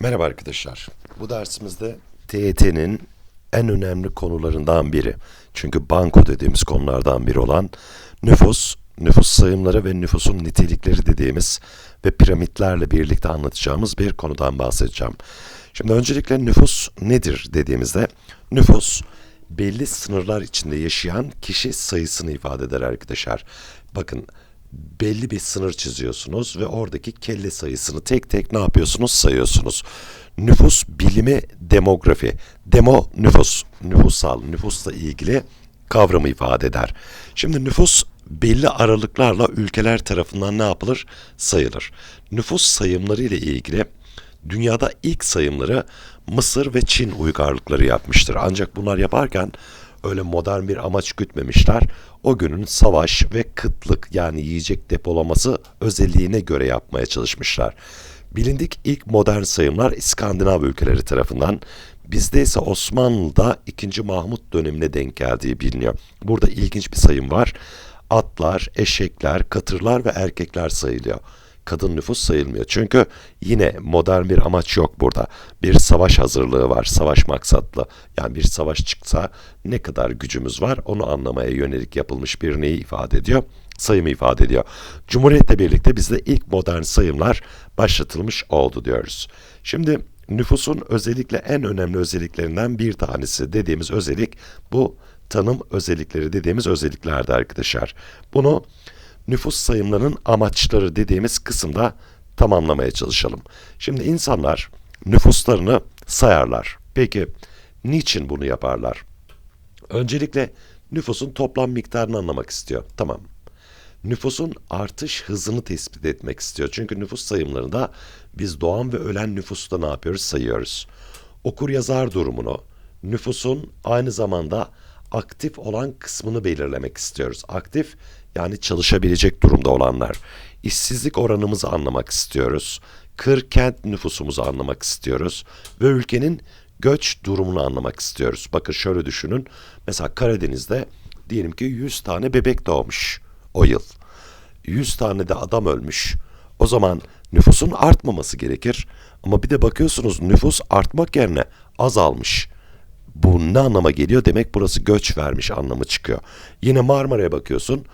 Merhaba arkadaşlar. Bu dersimizde TYT'nin en önemli konularından biri. Çünkü banko dediğimiz konulardan biri olan nüfus, nüfus sayımları ve nüfusun nitelikleri dediğimiz ve piramitlerle birlikte anlatacağımız bir konudan bahsedeceğim. Şimdi öncelikle nüfus nedir dediğimizde nüfus belli sınırlar içinde yaşayan kişi sayısını ifade eder arkadaşlar. Bakın belli bir sınır çiziyorsunuz ve oradaki kelle sayısını tek tek ne yapıyorsunuz sayıyorsunuz. Nüfus bilimi demografi. Demo nüfus, nüfusal, nüfusla ilgili kavramı ifade eder. Şimdi nüfus belli aralıklarla ülkeler tarafından ne yapılır? Sayılır. Nüfus sayımları ile ilgili dünyada ilk sayımları Mısır ve Çin uygarlıkları yapmıştır. Ancak bunlar yaparken öyle modern bir amaç gütmemişler. O günün savaş ve kıtlık yani yiyecek depolaması özelliğine göre yapmaya çalışmışlar. Bilindik ilk modern sayımlar İskandinav ülkeleri tarafından, bizde ise Osmanlı'da 2. Mahmut dönemine denk geldiği biliniyor. Burada ilginç bir sayım var. Atlar, eşekler, katırlar ve erkekler sayılıyor kadın nüfus sayılmıyor. Çünkü yine modern bir amaç yok burada. Bir savaş hazırlığı var, savaş maksatlı. Yani bir savaş çıksa ne kadar gücümüz var onu anlamaya yönelik yapılmış bir neyi ifade ediyor? Sayımı ifade ediyor. Cumhuriyetle birlikte bizde ilk modern sayımlar başlatılmış oldu diyoruz. Şimdi nüfusun özellikle en önemli özelliklerinden bir tanesi dediğimiz özellik bu tanım özellikleri dediğimiz özelliklerdi arkadaşlar. Bunu nüfus sayımlarının amaçları dediğimiz kısımda tamamlamaya çalışalım. Şimdi insanlar nüfuslarını sayarlar. Peki niçin bunu yaparlar? Öncelikle nüfusun toplam miktarını anlamak istiyor. Tamam. Nüfusun artış hızını tespit etmek istiyor. Çünkü nüfus sayımlarında biz doğan ve ölen nüfusu da ne yapıyoruz? Sayıyoruz. Okur yazar durumunu, nüfusun aynı zamanda aktif olan kısmını belirlemek istiyoruz. Aktif yani çalışabilecek durumda olanlar. İşsizlik oranımızı anlamak istiyoruz. Kır kent nüfusumuzu anlamak istiyoruz. Ve ülkenin göç durumunu anlamak istiyoruz. Bakın şöyle düşünün. Mesela Karadeniz'de diyelim ki 100 tane bebek doğmuş o yıl. 100 tane de adam ölmüş. O zaman nüfusun artmaması gerekir. Ama bir de bakıyorsunuz nüfus artmak yerine azalmış. Bu ne anlama geliyor? Demek burası göç vermiş anlamı çıkıyor. Yine Marmara'ya bakıyorsun.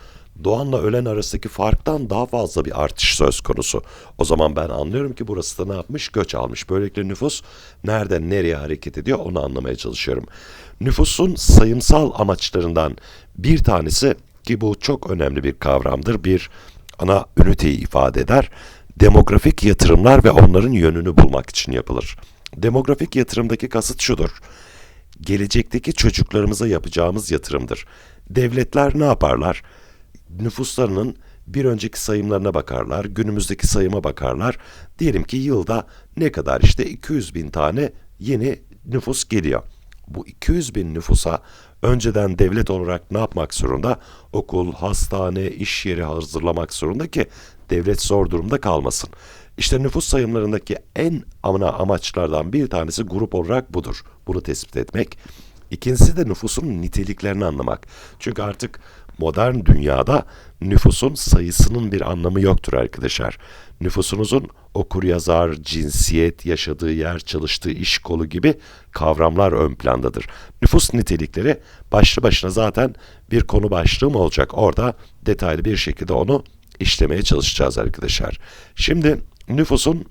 Doğanla ölen arasındaki farktan daha fazla bir artış söz konusu. O zaman ben anlıyorum ki burası da ne yapmış? Göç almış. Böylelikle nüfus nereden nereye hareket ediyor onu anlamaya çalışıyorum. Nüfusun sayımsal amaçlarından bir tanesi ki bu çok önemli bir kavramdır. Bir ana üniteyi ifade eder. Demografik yatırımlar ve onların yönünü bulmak için yapılır. Demografik yatırımdaki kasıt şudur. Gelecekteki çocuklarımıza yapacağımız yatırımdır. Devletler ne yaparlar? Nüfuslarının bir önceki sayımlarına bakarlar, günümüzdeki sayıma bakarlar. Diyelim ki yılda ne kadar işte 200 bin tane yeni nüfus geliyor. Bu 200 bin nüfusa önceden devlet olarak ne yapmak zorunda? Okul, hastane, iş yeri hazırlamak zorunda ki devlet zor durumda kalmasın. İşte nüfus sayımlarındaki en ana amaçlardan bir tanesi grup olarak budur. Bunu tespit etmek. İkincisi de nüfusun niteliklerini anlamak. Çünkü artık modern dünyada nüfusun sayısının bir anlamı yoktur arkadaşlar. Nüfusunuzun okur yazar, cinsiyet, yaşadığı yer, çalıştığı iş kolu gibi kavramlar ön plandadır. Nüfus nitelikleri başlı başına zaten bir konu başlığım olacak. Orada detaylı bir şekilde onu işlemeye çalışacağız arkadaşlar. Şimdi nüfusun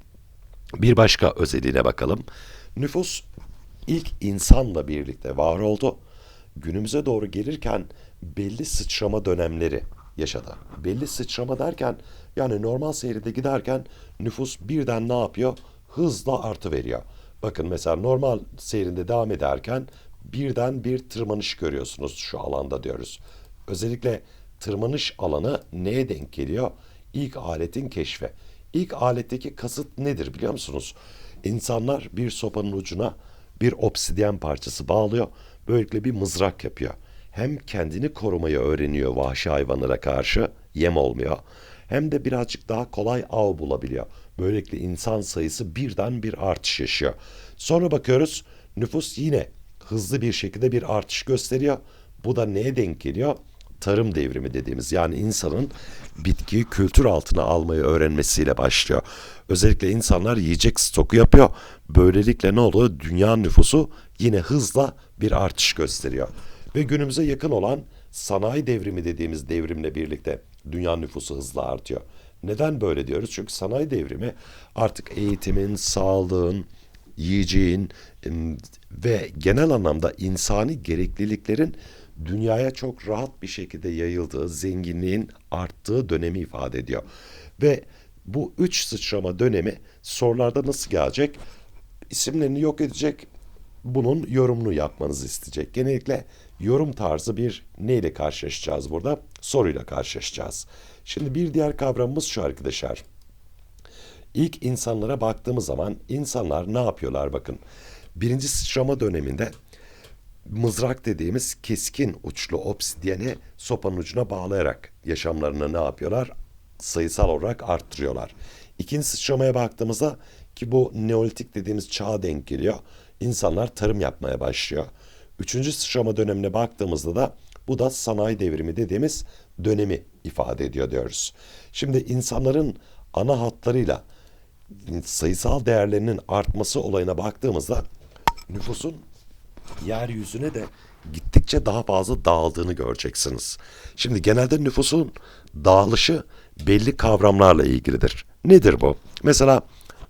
bir başka özelliğine bakalım. Nüfus ilk insanla birlikte var oldu. Günümüze doğru gelirken belli sıçrama dönemleri yaşadı. Belli sıçrama derken yani normal seyrede giderken nüfus birden ne yapıyor? Hızla artı veriyor. Bakın mesela normal seyrinde devam ederken birden bir tırmanış görüyorsunuz şu alanda diyoruz. Özellikle tırmanış alanı neye denk geliyor? İlk aletin keşfi. İlk aletteki kasıt nedir biliyor musunuz? İnsanlar bir sopanın ucuna bir obsidyen parçası bağlıyor. Böylelikle bir mızrak yapıyor hem kendini korumayı öğreniyor vahşi hayvanlara karşı, yem olmuyor. Hem de birazcık daha kolay av bulabiliyor. Böylelikle insan sayısı birden bir artış yaşıyor. Sonra bakıyoruz nüfus yine hızlı bir şekilde bir artış gösteriyor. Bu da neye denk geliyor? tarım devrimi dediğimiz yani insanın bitkiyi kültür altına almayı öğrenmesiyle başlıyor. Özellikle insanlar yiyecek stoku yapıyor. Böylelikle ne oluyor? Dünya nüfusu yine hızla bir artış gösteriyor. Ve günümüze yakın olan sanayi devrimi dediğimiz devrimle birlikte dünya nüfusu hızla artıyor. Neden böyle diyoruz? Çünkü sanayi devrimi artık eğitimin, sağlığın, yiyeceğin ve genel anlamda insani gerekliliklerin dünyaya çok rahat bir şekilde yayıldığı, zenginliğin arttığı dönemi ifade ediyor. Ve bu üç sıçrama dönemi sorularda nasıl gelecek? İsimlerini yok edecek, bunun yorumunu yapmanızı isteyecek. Genellikle yorum tarzı bir neyle karşılaşacağız burada? Soruyla karşılaşacağız. Şimdi bir diğer kavramımız şu arkadaşlar. İlk insanlara baktığımız zaman insanlar ne yapıyorlar bakın. Birinci sıçrama döneminde mızrak dediğimiz keskin uçlu obsidiyeni sopanın ucuna bağlayarak yaşamlarını ne yapıyorlar? Sayısal olarak arttırıyorlar. İkinci sıçramaya baktığımızda ki bu neolitik dediğimiz çağa denk geliyor. İnsanlar tarım yapmaya başlıyor. Üçüncü sıçrama dönemine baktığımızda da bu da sanayi devrimi dediğimiz dönemi ifade ediyor diyoruz. Şimdi insanların ana hatlarıyla sayısal değerlerinin artması olayına baktığımızda nüfusun yeryüzüne de gittikçe daha fazla dağıldığını göreceksiniz. Şimdi genelde nüfusun dağılışı belli kavramlarla ilgilidir. Nedir bu? Mesela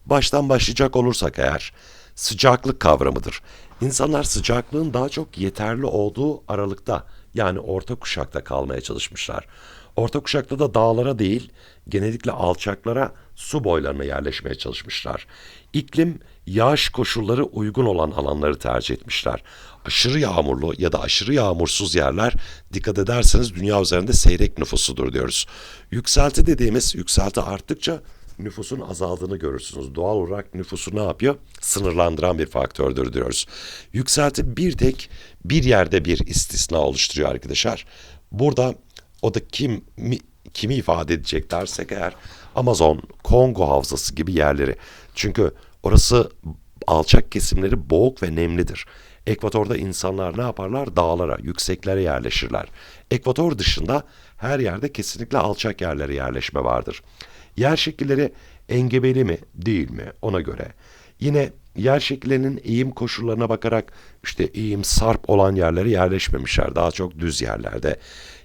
baştan başlayacak olursak eğer sıcaklık kavramıdır. İnsanlar sıcaklığın daha çok yeterli olduğu aralıkta yani orta kuşakta kalmaya çalışmışlar. Orta kuşakta da dağlara değil genellikle alçaklara su boylarına yerleşmeye çalışmışlar. İklim yağış koşulları uygun olan alanları tercih etmişler. Aşırı yağmurlu ya da aşırı yağmursuz yerler dikkat ederseniz dünya üzerinde seyrek nüfusudur diyoruz. Yükselti dediğimiz yükselti arttıkça nüfusun azaldığını görürsünüz. Doğal olarak nüfusu ne yapıyor? Sınırlandıran bir faktördür diyoruz. Yükselti bir tek bir yerde bir istisna oluşturuyor arkadaşlar. Burada o da kim mi, kimi ifade edecek dersek eğer Amazon, Kongo havzası gibi yerleri. Çünkü orası alçak kesimleri boğuk ve nemlidir. Ekvatorda insanlar ne yaparlar? Dağlara, yükseklere yerleşirler. Ekvator dışında her yerde kesinlikle alçak yerlere yerleşme vardır. Yer şekilleri engebeli mi, değil mi ona göre. Yine yer şekillerinin eğim koşullarına bakarak işte eğim sarp olan yerlere yerleşmemişler. Daha çok düz yerlerde.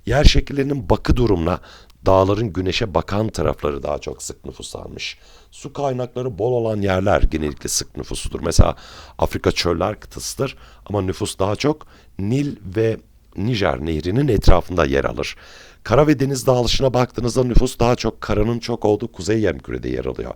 Yer şekillerinin bakı durumuna dağların güneşe bakan tarafları daha çok sık nüfus almış. Su kaynakları bol olan yerler genellikle sık nüfusudur. Mesela Afrika çöller kıtasıdır ama nüfus daha çok Nil ve Nijer nehrinin etrafında yer alır. Kara ve deniz dağılışına baktığınızda nüfus daha çok karanın çok olduğu kuzey yarımkürede yer alıyor.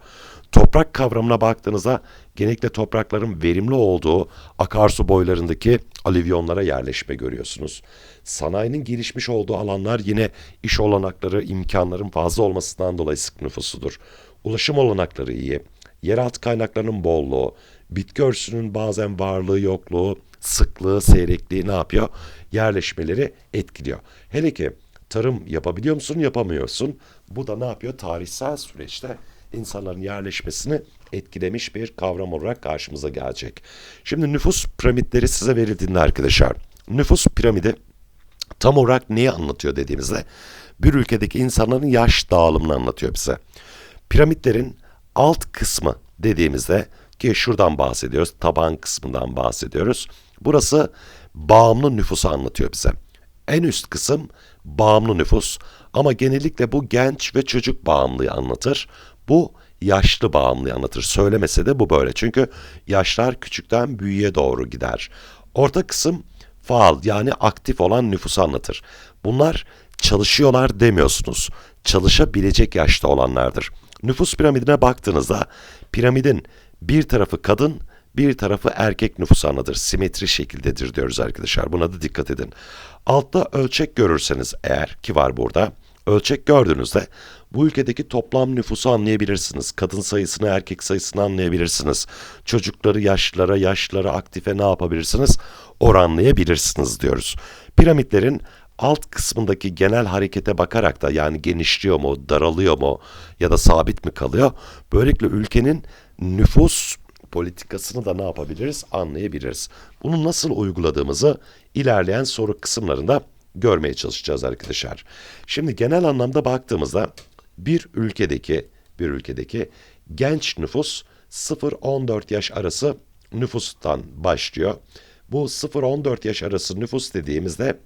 Toprak kavramına baktığınızda genellikle toprakların verimli olduğu akarsu boylarındaki alüvyonlara yerleşme görüyorsunuz. Sanayinin gelişmiş olduğu alanlar yine iş olanakları, imkanların fazla olmasından dolayı sık nüfusudur. Ulaşım olanakları iyi, yeraltı kaynaklarının bolluğu, bitki örtüsünün bazen varlığı yokluğu, sıklığı, seyrekliği ne yapıyor? Yerleşmeleri etkiliyor. Hele ki tarım yapabiliyor musun, yapamıyorsun. Bu da ne yapıyor? Tarihsel süreçte insanların yerleşmesini etkilemiş bir kavram olarak karşımıza gelecek. Şimdi nüfus piramitleri size verildiğinde arkadaşlar, nüfus piramidi tam olarak neyi anlatıyor dediğimizde bir ülkedeki insanların yaş dağılımını anlatıyor bize. Piramitlerin alt kısmı dediğimizde ki şuradan bahsediyoruz, taban kısmından bahsediyoruz. Burası bağımlı nüfusu anlatıyor bize. En üst kısım bağımlı nüfus ama genellikle bu genç ve çocuk bağımlılığı anlatır. Bu yaşlı bağımlılığı anlatır. Söylemese de bu böyle. Çünkü yaşlar küçükten büyüğe doğru gider. Orta kısım faal yani aktif olan nüfusu anlatır. Bunlar çalışıyorlar demiyorsunuz. Çalışabilecek yaşta olanlardır. Nüfus piramidine baktığınızda piramidin bir tarafı kadın, bir tarafı erkek nüfusu anlatır. Simetri şekildedir diyoruz arkadaşlar. Buna da dikkat edin. Altta ölçek görürseniz eğer ki var burada. Ölçek gördüğünüzde bu ülkedeki toplam nüfusu anlayabilirsiniz. Kadın sayısını, erkek sayısını anlayabilirsiniz. Çocukları, yaşlılara, yaşlılara, aktife ne yapabilirsiniz? Oranlayabilirsiniz diyoruz. Piramitlerin alt kısmındaki genel harekete bakarak da yani genişliyor mu, daralıyor mu ya da sabit mi kalıyor? Böylelikle ülkenin nüfus politikasını da ne yapabiliriz? Anlayabiliriz. Bunu nasıl uyguladığımızı ilerleyen soru kısımlarında görmeye çalışacağız arkadaşlar. Şimdi genel anlamda baktığımızda bir ülkedeki bir ülkedeki genç nüfus 0-14 yaş arası nüfustan başlıyor. Bu 0-14 yaş arası nüfus dediğimizde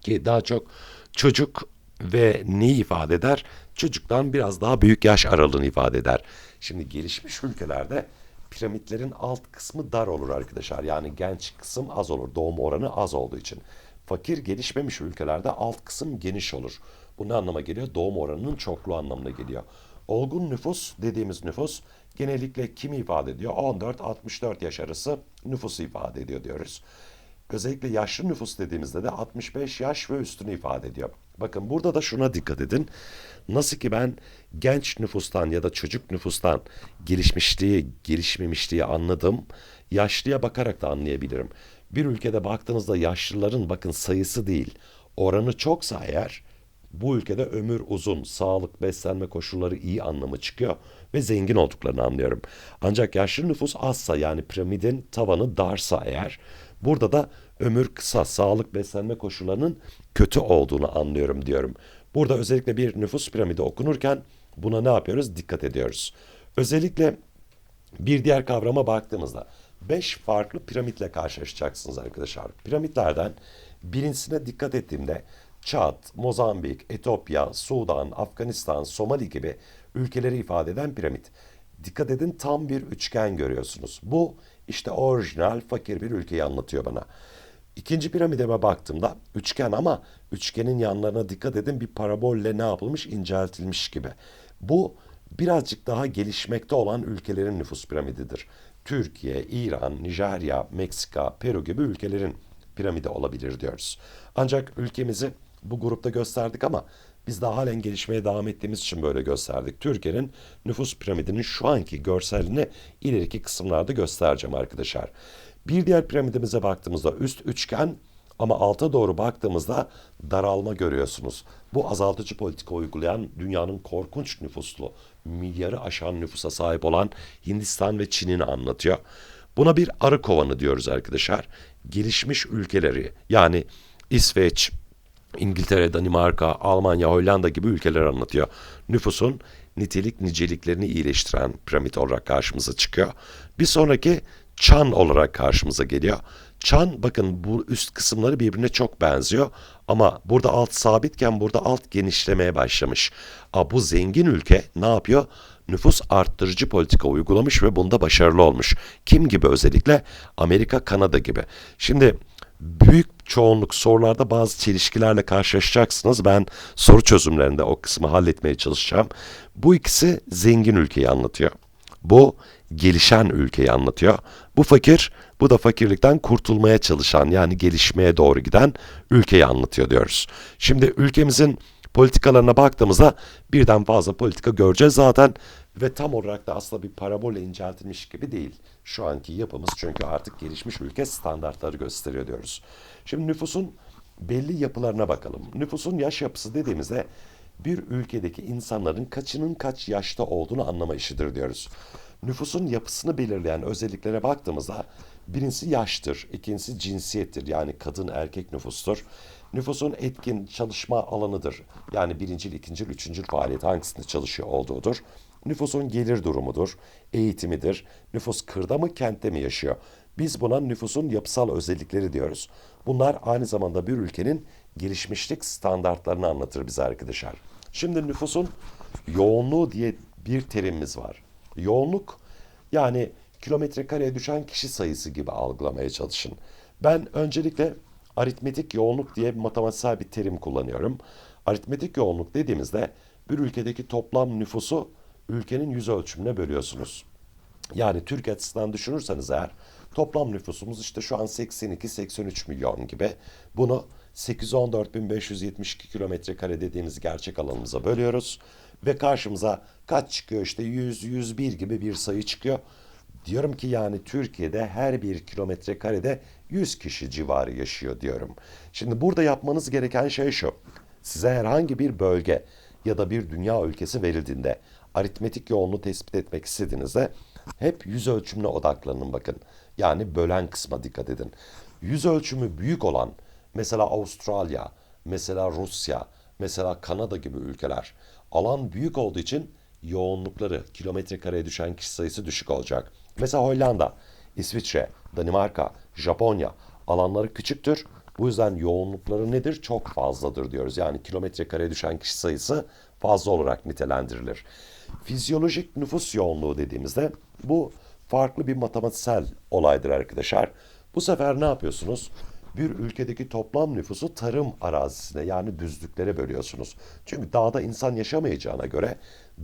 ki daha çok çocuk ve neyi ifade eder? Çocuktan biraz daha büyük yaş aralığını ifade eder. Şimdi gelişmiş ülkelerde piramitlerin alt kısmı dar olur arkadaşlar. Yani genç kısım az olur. Doğum oranı az olduğu için. Fakir gelişmemiş ülkelerde alt kısım geniş olur. Bu ne anlama geliyor? Doğum oranının çokluğu anlamına geliyor. Olgun nüfus dediğimiz nüfus genellikle kimi ifade ediyor? 14-64 yaş arası nüfusu ifade ediyor diyoruz. Özellikle yaşlı nüfus dediğimizde de 65 yaş ve üstünü ifade ediyor. Bakın burada da şuna dikkat edin. Nasıl ki ben genç nüfustan ya da çocuk nüfustan gelişmişliği, gelişmemişliği anladım. Yaşlıya bakarak da anlayabilirim. Bir ülkede baktığınızda yaşlıların bakın sayısı değil, oranı çoksa eğer bu ülkede ömür uzun, sağlık, beslenme koşulları iyi anlamı çıkıyor ve zengin olduklarını anlıyorum. Ancak yaşlı nüfus azsa yani piramidin tavanı darsa eğer burada da ömür kısa, sağlık, beslenme koşullarının kötü olduğunu anlıyorum diyorum. Burada özellikle bir nüfus piramidi okunurken buna ne yapıyoruz? Dikkat ediyoruz. Özellikle bir diğer kavrama baktığımızda beş farklı piramitle karşılaşacaksınız arkadaşlar. Piramitlerden birincisine dikkat ettiğimde Çad, Mozambik, Etiyopya, Sudan, Afganistan, Somali gibi ülkeleri ifade eden piramit. Dikkat edin tam bir üçgen görüyorsunuz. Bu işte orijinal fakir bir ülkeyi anlatıyor bana. İkinci piramideme baktığımda üçgen ama üçgenin yanlarına dikkat edin bir parabolle ne yapılmış inceltilmiş gibi. Bu birazcık daha gelişmekte olan ülkelerin nüfus piramididir. Türkiye, İran, Nijerya, Meksika, Peru gibi ülkelerin piramidi olabilir diyoruz. Ancak ülkemizi bu grupta gösterdik ama biz daha halen gelişmeye devam ettiğimiz için böyle gösterdik. Türkiye'nin nüfus piramidinin şu anki görselini ileriki kısımlarda göstereceğim arkadaşlar. Bir diğer piramidimize baktığımızda üst üçgen ama alta doğru baktığımızda daralma görüyorsunuz. Bu azaltıcı politika uygulayan dünyanın korkunç nüfuslu, milyarı aşan nüfusa sahip olan Hindistan ve Çin'ini anlatıyor. Buna bir arı kovanı diyoruz arkadaşlar. Gelişmiş ülkeleri yani İsveç, İngiltere, Danimarka, Almanya, Hollanda gibi ülkeler anlatıyor. Nüfusun nitelik niceliklerini iyileştiren piramit olarak karşımıza çıkıyor. Bir sonraki çan olarak karşımıza geliyor. Çan bakın bu üst kısımları birbirine çok benziyor ama burada alt sabitken burada alt genişlemeye başlamış. A, bu zengin ülke ne yapıyor? Nüfus arttırıcı politika uygulamış ve bunda başarılı olmuş. Kim gibi özellikle? Amerika, Kanada gibi. Şimdi büyük çoğunluk sorularda bazı çelişkilerle karşılaşacaksınız. Ben soru çözümlerinde o kısmı halletmeye çalışacağım. Bu ikisi zengin ülkeyi anlatıyor. Bu gelişen ülkeyi anlatıyor. Bu fakir, bu da fakirlikten kurtulmaya çalışan yani gelişmeye doğru giden ülkeyi anlatıyor diyoruz. Şimdi ülkemizin politikalarına baktığımızda birden fazla politika göreceğiz zaten ve tam olarak da aslında bir parabolle inceltilmiş gibi değil. Şu anki yapımız çünkü artık gelişmiş ülke standartları gösteriyor diyoruz. Şimdi nüfusun belli yapılarına bakalım. Nüfusun yaş yapısı dediğimizde bir ülkedeki insanların kaçının kaç yaşta olduğunu anlama işidir diyoruz. Nüfusun yapısını belirleyen özelliklere baktığımızda birincisi yaştır, ikincisi cinsiyettir yani kadın erkek nüfustur. Nüfusun etkin çalışma alanıdır. Yani birincil, ikincil, üçüncül faaliyet hangisinde çalışıyor olduğudur. Nüfusun gelir durumudur, eğitimidir. Nüfus kırda mı kentte mi yaşıyor? Biz buna nüfusun yapısal özellikleri diyoruz. Bunlar aynı zamanda bir ülkenin gelişmişlik standartlarını anlatır bize arkadaşlar. Şimdi nüfusun yoğunluğu diye bir terimimiz var. Yoğunluk yani kilometre kareye düşen kişi sayısı gibi algılamaya çalışın. Ben öncelikle aritmetik yoğunluk diye matematiksel bir terim kullanıyorum. Aritmetik yoğunluk dediğimizde bir ülkedeki toplam nüfusu ülkenin yüz ölçümüne bölüyorsunuz. Yani Türk açısından düşünürseniz eğer toplam nüfusumuz işte şu an 82-83 milyon gibi. Bunu 814.572 kilometre kare dediğimiz gerçek alanımıza bölüyoruz. Ve karşımıza kaç çıkıyor işte 100-101 gibi bir sayı çıkıyor. Diyorum ki yani Türkiye'de her bir kilometre karede 100 kişi civarı yaşıyor diyorum. Şimdi burada yapmanız gereken şey şu. Size herhangi bir bölge ya da bir dünya ülkesi verildiğinde aritmetik yoğunluğu tespit etmek istediğinizde hep yüz ölçümüne odaklanın bakın. Yani bölen kısma dikkat edin. Yüz ölçümü büyük olan mesela Avustralya, mesela Rusya, mesela Kanada gibi ülkeler. Alan büyük olduğu için yoğunlukları, kilometre kareye düşen kişi sayısı düşük olacak. Mesela Hollanda, İsviçre, Danimarka, Japonya alanları küçüktür. Bu yüzden yoğunlukları nedir? Çok fazladır diyoruz. Yani kilometre kareye düşen kişi sayısı fazla olarak nitelendirilir. Fizyolojik nüfus yoğunluğu dediğimizde bu farklı bir matematiksel olaydır arkadaşlar. Bu sefer ne yapıyorsunuz? Bir ülkedeki toplam nüfusu tarım arazisine yani düzlüklere bölüyorsunuz. Çünkü dağda insan yaşamayacağına göre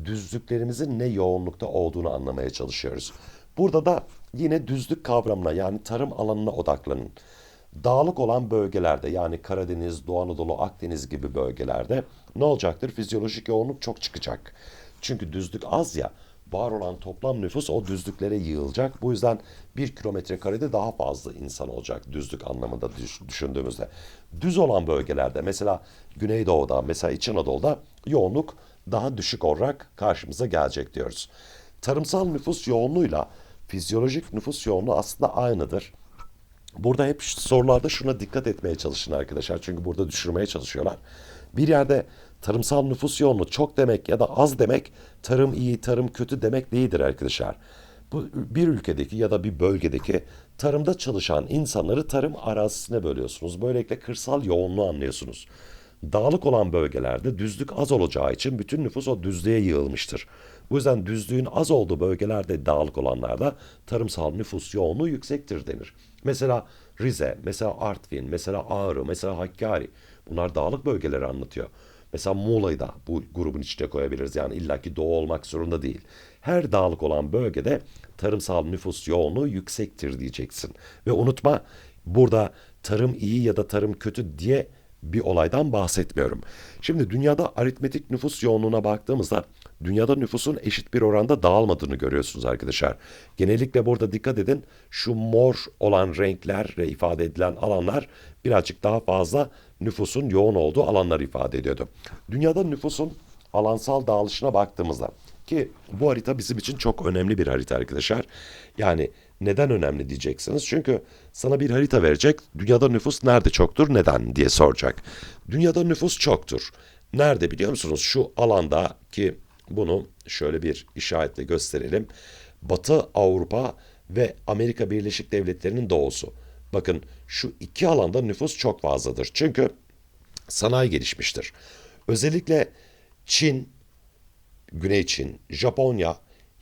düzlüklerimizin ne yoğunlukta olduğunu anlamaya çalışıyoruz. Burada da yine düzlük kavramına yani tarım alanına odaklanın. Dağlık olan bölgelerde yani Karadeniz, Doğu Anadolu, Akdeniz gibi bölgelerde ne olacaktır? Fizyolojik yoğunluk çok çıkacak. Çünkü düzlük az ya var olan toplam nüfus o düzlüklere yığılacak. Bu yüzden bir kilometre karede daha fazla insan olacak düzlük anlamında düşündüğümüzde. Düz olan bölgelerde mesela Güneydoğu'da mesela İç Anadolu'da yoğunluk daha düşük olarak karşımıza gelecek diyoruz. Tarımsal nüfus yoğunluğuyla fizyolojik nüfus yoğunluğu aslında aynıdır. Burada hep sorularda şuna dikkat etmeye çalışın arkadaşlar. Çünkü burada düşürmeye çalışıyorlar. Bir yerde tarımsal nüfus yoğunluğu çok demek ya da az demek tarım iyi, tarım kötü demek değildir arkadaşlar. Bu bir ülkedeki ya da bir bölgedeki tarımda çalışan insanları tarım arazisine bölüyorsunuz. Böylelikle kırsal yoğunluğu anlıyorsunuz. Dağlık olan bölgelerde düzlük az olacağı için bütün nüfus o düzlüğe yığılmıştır. Bu yüzden düzlüğün az olduğu bölgelerde dağlık olanlarda tarımsal nüfus yoğunluğu yüksektir denir. Mesela Rize, mesela Artvin, mesela Ağrı, mesela Hakkari bunlar dağlık bölgeleri anlatıyor. Mesela Muğla'yı da bu grubun içine koyabiliriz. Yani illaki doğu olmak zorunda değil. Her dağlık olan bölgede tarımsal nüfus yoğunluğu yüksektir diyeceksin. Ve unutma burada tarım iyi ya da tarım kötü diye bir olaydan bahsetmiyorum. Şimdi dünyada aritmetik nüfus yoğunluğuna baktığımızda dünyada nüfusun eşit bir oranda dağılmadığını görüyorsunuz arkadaşlar. Genellikle burada dikkat edin şu mor olan renklerle ifade edilen alanlar birazcık daha fazla nüfusun yoğun olduğu alanlar ifade ediyordu. Dünyada nüfusun alansal dağılışına baktığımızda ki bu harita bizim için çok önemli bir harita arkadaşlar. Yani neden önemli diyeceksiniz. Çünkü sana bir harita verecek. Dünyada nüfus nerede çoktur, neden diye soracak. Dünyada nüfus çoktur. Nerede biliyor musunuz? Şu alanda ki bunu şöyle bir işaretle gösterelim. Batı Avrupa ve Amerika Birleşik Devletleri'nin doğusu. Bakın şu iki alanda nüfus çok fazladır. Çünkü sanayi gelişmiştir. Özellikle Çin, Güney Çin, Japonya,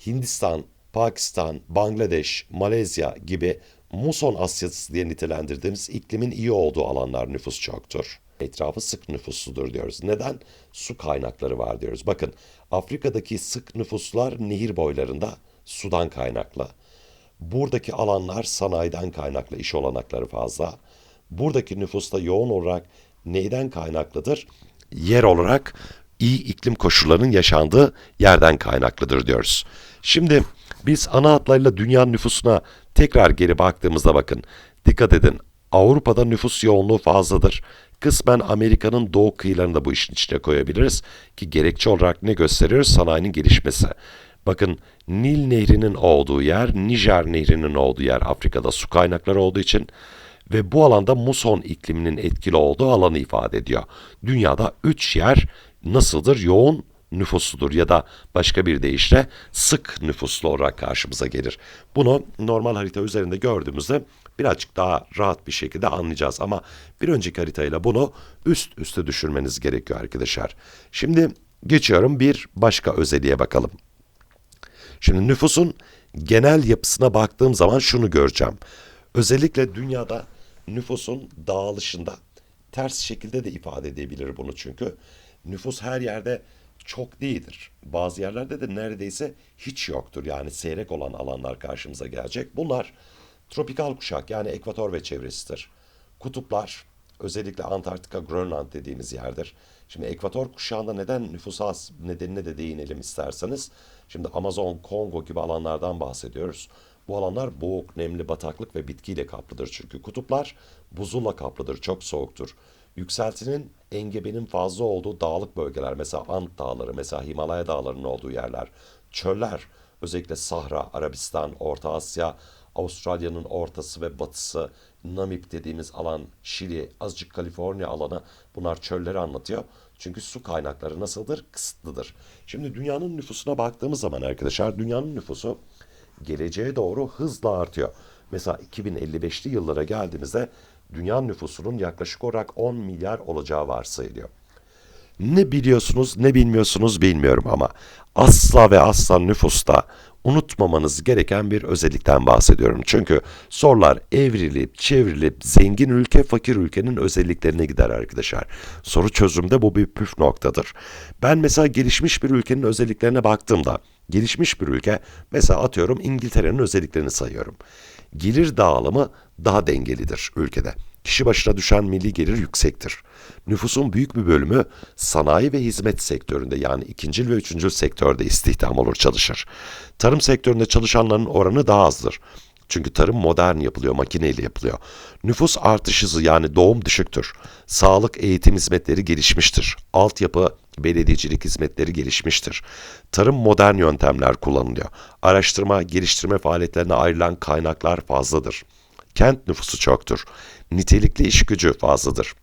Hindistan, Pakistan, Bangladeş, Malezya gibi muson Asyası diye nitelendirdiğimiz iklimin iyi olduğu alanlar nüfus çoktur. Etrafı sık nüfusludur diyoruz. Neden? Su kaynakları var diyoruz. Bakın Afrika'daki sık nüfuslar nehir boylarında sudan kaynaklı. Buradaki alanlar sanayiden kaynaklı, iş olanakları fazla. Buradaki nüfusta yoğun olarak neyden kaynaklıdır? Yer olarak iyi iklim koşullarının yaşandığı yerden kaynaklıdır diyoruz. Şimdi biz ana hatlarıyla dünya nüfusuna tekrar geri baktığımızda bakın. Dikkat edin. Avrupa'da nüfus yoğunluğu fazladır. Kısmen Amerika'nın doğu kıyılarını da bu işin içine koyabiliriz. Ki gerekçe olarak ne gösteriyor? Sanayinin gelişmesi. Bakın Nil Nehri'nin olduğu yer, Nijer Nehri'nin olduğu yer Afrika'da su kaynakları olduğu için ve bu alanda muson ikliminin etkili olduğu alanı ifade ediyor. Dünyada 3 yer nasıldır? Yoğun nüfusludur ya da başka bir deyişle sık nüfuslu olarak karşımıza gelir. Bunu normal harita üzerinde gördüğümüzde birazcık daha rahat bir şekilde anlayacağız ama bir önceki haritayla bunu üst üste düşürmeniz gerekiyor arkadaşlar. Şimdi geçiyorum bir başka özelliğe bakalım. Şimdi nüfusun genel yapısına baktığım zaman şunu göreceğim. Özellikle dünyada nüfusun dağılışında ters şekilde de ifade edebilir bunu çünkü. Nüfus her yerde çok değildir. Bazı yerlerde de neredeyse hiç yoktur. Yani seyrek olan alanlar karşımıza gelecek. Bunlar tropikal kuşak yani ekvator ve çevresidir. Kutuplar özellikle Antarktika, Grönland dediğimiz yerdir. Şimdi ekvator kuşağında neden nüfus az nedenine de değinelim isterseniz. Şimdi Amazon, Kongo gibi alanlardan bahsediyoruz. Bu alanlar boğuk, nemli, bataklık ve bitkiyle kaplıdır. Çünkü kutuplar buzulla kaplıdır, çok soğuktur. Yükseltinin engebenin fazla olduğu dağlık bölgeler, mesela Ant Dağları, mesela Himalaya Dağları'nın olduğu yerler, çöller, özellikle Sahra, Arabistan, Orta Asya, Avustralya'nın ortası ve batısı, Namib dediğimiz alan, Şili, azıcık Kaliforniya alanı bunlar çölleri anlatıyor. Çünkü su kaynakları nasıldır? Kısıtlıdır. Şimdi dünyanın nüfusuna baktığımız zaman arkadaşlar dünyanın nüfusu geleceğe doğru hızla artıyor. Mesela 2055'li yıllara geldiğimizde dünya nüfusunun yaklaşık olarak 10 milyar olacağı varsayılıyor. Ne biliyorsunuz ne bilmiyorsunuz bilmiyorum ama asla ve asla nüfusta unutmamanız gereken bir özellikten bahsediyorum. Çünkü sorular evrilip çevrilip zengin ülke fakir ülkenin özelliklerine gider arkadaşlar. Soru çözümde bu bir püf noktadır. Ben mesela gelişmiş bir ülkenin özelliklerine baktığımda gelişmiş bir ülke mesela atıyorum İngiltere'nin özelliklerini sayıyorum. Gelir dağılımı daha dengelidir ülkede. Kişi başına düşen milli gelir yüksektir. Nüfusun büyük bir bölümü sanayi ve hizmet sektöründe yani ikincil ve üçüncül sektörde istihdam olur çalışır. Tarım sektöründe çalışanların oranı daha azdır. Çünkü tarım modern yapılıyor, makineyle yapılıyor. Nüfus artış hızı yani doğum düşüktür. Sağlık, eğitim hizmetleri gelişmiştir. Altyapı, belediyecilik hizmetleri gelişmiştir. Tarım modern yöntemler kullanılıyor. Araştırma, geliştirme faaliyetlerine ayrılan kaynaklar fazladır. Kent nüfusu çoktur. Nitelikli iş gücü fazladır.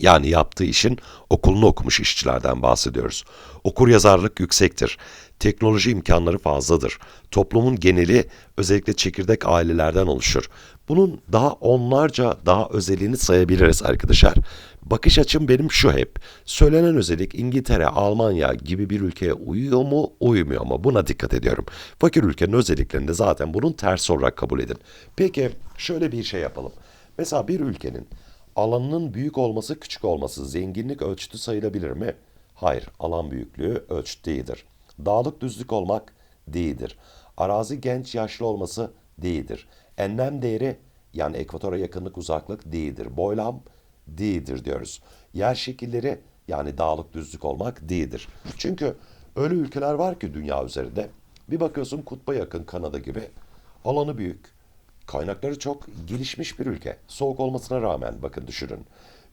Yani yaptığı işin okulunu okumuş işçilerden bahsediyoruz. Okur yazarlık yüksektir. Teknoloji imkanları fazladır. Toplumun geneli özellikle çekirdek ailelerden oluşur. Bunun daha onlarca daha özelliğini sayabiliriz arkadaşlar. Bakış açım benim şu hep. Söylenen özellik İngiltere, Almanya gibi bir ülkeye uyuyor mu, uymuyor mu? Buna dikkat ediyorum. Fakir ülkenin özelliklerini de zaten bunun tersi olarak kabul edin. Peki şöyle bir şey yapalım. Mesela bir ülkenin alanının büyük olması küçük olması zenginlik ölçütü sayılabilir mi? Hayır, alan büyüklüğü ölçüt değildir. Dağlık düzlük olmak değildir. Arazi genç yaşlı olması değildir. Enlem değeri yani ekvatora yakınlık uzaklık değildir. Boylam değildir diyoruz. Yer şekilleri yani dağlık düzlük olmak değildir. Çünkü öyle ülkeler var ki dünya üzerinde. Bir bakıyorsun kutba yakın Kanada gibi alanı büyük. Kaynakları çok gelişmiş bir ülke. Soğuk olmasına rağmen bakın düşünün.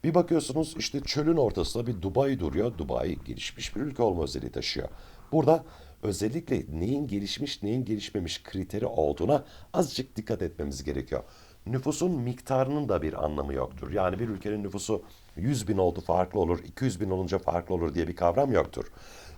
Bir bakıyorsunuz işte çölün ortasında bir Dubai duruyor. Dubai gelişmiş bir ülke olma özelliği taşıyor. Burada özellikle neyin gelişmiş neyin gelişmemiş kriteri olduğuna azıcık dikkat etmemiz gerekiyor. Nüfusun miktarının da bir anlamı yoktur. Yani bir ülkenin nüfusu 100 bin oldu farklı olur, 200 bin olunca farklı olur diye bir kavram yoktur.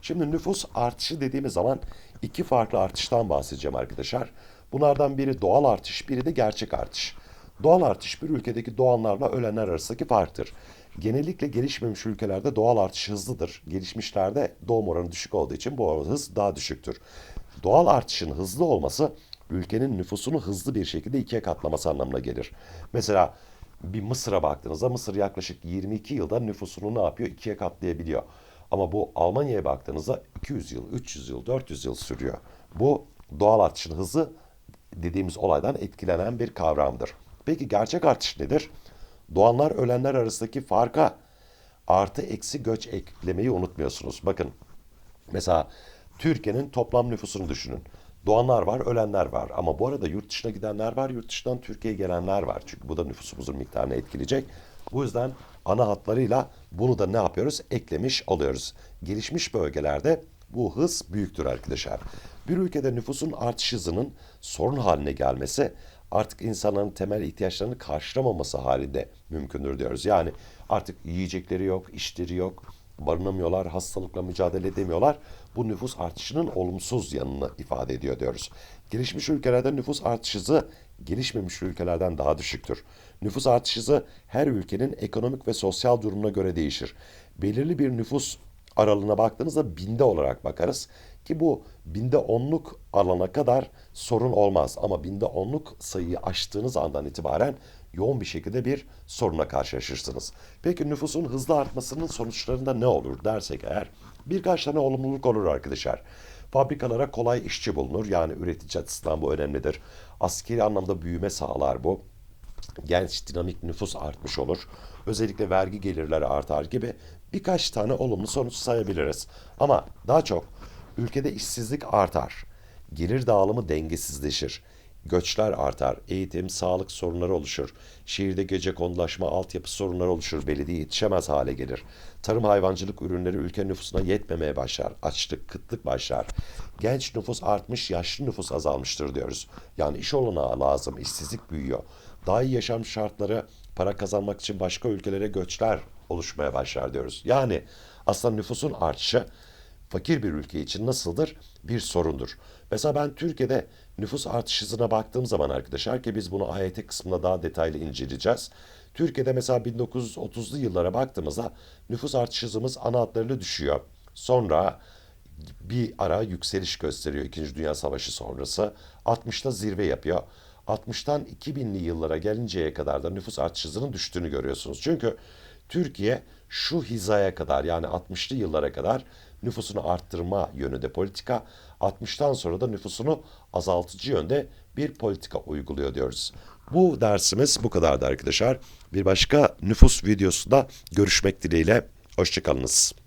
Şimdi nüfus artışı dediğimiz zaman iki farklı artıştan bahsedeceğim arkadaşlar. Bunlardan biri doğal artış, biri de gerçek artış. Doğal artış bir ülkedeki doğanlarla ölenler arasındaki farktır. Genellikle gelişmemiş ülkelerde doğal artış hızlıdır. Gelişmişlerde doğum oranı düşük olduğu için bu hız daha düşüktür. Doğal artışın hızlı olması ülkenin nüfusunu hızlı bir şekilde ikiye katlaması anlamına gelir. Mesela bir Mısır'a baktığınızda Mısır yaklaşık 22 yılda nüfusunu ne yapıyor? İkiye katlayabiliyor. Ama bu Almanya'ya baktığınızda 200 yıl, 300 yıl, 400 yıl sürüyor. Bu doğal artışın hızı dediğimiz olaydan etkilenen bir kavramdır. Peki gerçek artış nedir? Doğanlar ölenler arasındaki farka artı eksi göç eklemeyi unutmuyorsunuz. Bakın mesela Türkiye'nin toplam nüfusunu düşünün. Doğanlar var, ölenler var. Ama bu arada yurt dışına gidenler var, yurt dışından Türkiye'ye gelenler var. Çünkü bu da nüfusumuzun miktarını etkileyecek. Bu yüzden ana hatlarıyla bunu da ne yapıyoruz? Eklemiş oluyoruz. Gelişmiş bölgelerde bu hız büyüktür arkadaşlar. Bir ülkede nüfusun artış hızının sorun haline gelmesi artık insanların temel ihtiyaçlarını karşılamaması halinde mümkündür diyoruz. Yani artık yiyecekleri yok, işleri yok, barınamıyorlar, hastalıkla mücadele edemiyorlar. Bu nüfus artışının olumsuz yanını ifade ediyor diyoruz. Gelişmiş ülkelerde nüfus artış hızı gelişmemiş ülkelerden daha düşüktür. Nüfus artış hızı her ülkenin ekonomik ve sosyal durumuna göre değişir. Belirli bir nüfus aralığına baktığınızda binde olarak bakarız. Ki bu binde onluk alana kadar sorun olmaz. Ama binde onluk sayıyı aştığınız andan itibaren yoğun bir şekilde bir soruna karşılaşırsınız. Peki nüfusun hızlı artmasının sonuçlarında ne olur dersek eğer birkaç tane olumluluk olur arkadaşlar. Fabrikalara kolay işçi bulunur. Yani üretici açısından bu önemlidir. Askeri anlamda büyüme sağlar bu genç dinamik nüfus artmış olur. Özellikle vergi gelirleri artar gibi birkaç tane olumlu sonuç sayabiliriz. Ama daha çok ülkede işsizlik artar. Gelir dağılımı dengesizleşir. Göçler artar, eğitim, sağlık sorunları oluşur. Şehirde gece konulaşma, altyapı sorunları oluşur, belediye yetişemez hale gelir. Tarım hayvancılık ürünleri ülke nüfusuna yetmemeye başlar. Açlık, kıtlık başlar. Genç nüfus artmış, yaşlı nüfus azalmıştır diyoruz. Yani iş olanağı lazım, işsizlik büyüyor. daha iyi yaşam şartları, para kazanmak için başka ülkelere göçler oluşmaya başlar diyoruz. Yani aslında nüfusun artışı fakir bir ülke için nasıldır? Bir sorundur. Mesela ben Türkiye'de nüfus artış hızına baktığım zaman arkadaşlar ki biz bunu AYT kısmında daha detaylı inceleyeceğiz. Türkiye'de mesela 1930'lu yıllara baktığımızda nüfus artış hızımız ana hatlarıyla düşüyor. Sonra bir ara yükseliş gösteriyor İkinci Dünya Savaşı sonrası. 60'ta zirve yapıyor. 60'tan 2000'li yıllara gelinceye kadar da nüfus artış hızının düştüğünü görüyorsunuz. Çünkü Türkiye şu hizaya kadar yani 60'lı yıllara kadar nüfusunu arttırma yönünde politika, 60'tan sonra da nüfusunu azaltıcı yönde bir politika uyguluyor diyoruz. Bu dersimiz bu kadardı arkadaşlar. Bir başka nüfus videosunda görüşmek dileğiyle. Hoşçakalınız.